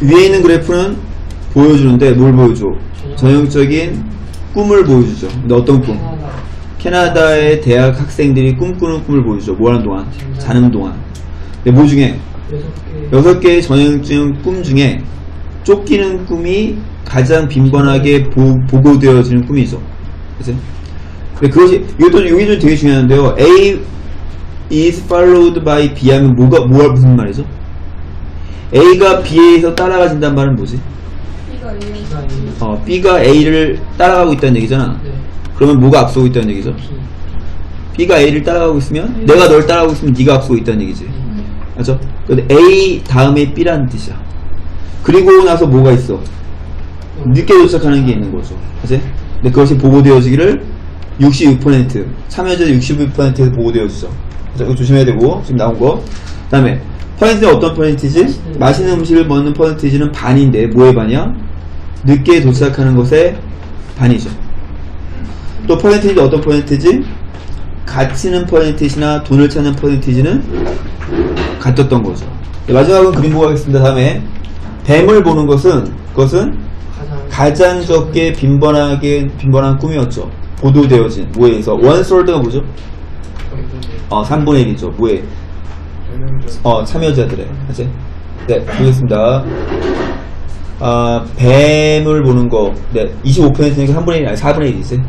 위에 있는 그래프는 보여주는데 뭘 보여줘? 전형적인 꿈을 보여주죠. 근데 어떤 꿈? 캐나다의 대학 학생들이 꿈꾸는 꿈을 보여주죠. 뭐 하는 동안? 자는 동안. 근데 뭐 중에? 여섯 개의 전형적인 꿈 중에 쫓기는 꿈이 가장 빈번하게 보, 보고되어지는 꿈이죠. 그치? 근데 그것이, 이것도, 이게 좀 되게 중요한데요. A is followed by B 하면 뭐가, 뭐가 무슨 말이죠? A가 B에서 따라가진다는 말은 뭐지? 어, B가 A를 따라가고 있다는 얘기잖아. 네. 그러면 뭐가 앞서고 있다는 얘기죠? B. B가 A를 따라가고 있으면 네. 내가 널 따라가고 있으면 네가 앞서고 있다는 얘기지. 음. 맞죠? 근데 A 다음에 B라는 뜻이야. 그리고 나서 뭐가 있어? 늦게 도착하는 게 있는 거죠. 그치? 근데 그것이 보고되어지기를 66% 참여자 66%에서 보고되어지죠. 그래서 이거 조심해야 되고 지금 나온 거. 그다음에 퍼센트는 어떤 퍼센티지? 맛있는 맛있는 음식을 먹는 퍼센티지는 반인데 뭐의 반이야? 늦게 도착하는 것의 반이죠. 또 퍼센티지 어떤 퍼센티지? 갇히는 퍼센티지나 돈을 찾는 퍼센티지는 같았던 거죠. 네, 마지막은 그림 보고 하겠습니다. 다음에 뱀을 보는 것은 그것은 가장. 적게 빈번하게 빈번한 꿈이었죠. 보도되어진 뭐에서 원솔드가 뭐죠? 어 3분의 1이죠. 뭐에 어 참여자들의 그치? 네 보겠습니다. 아 뱀을 보는 거, 네 25%니까 3분의 1 아니 4분의 1이지.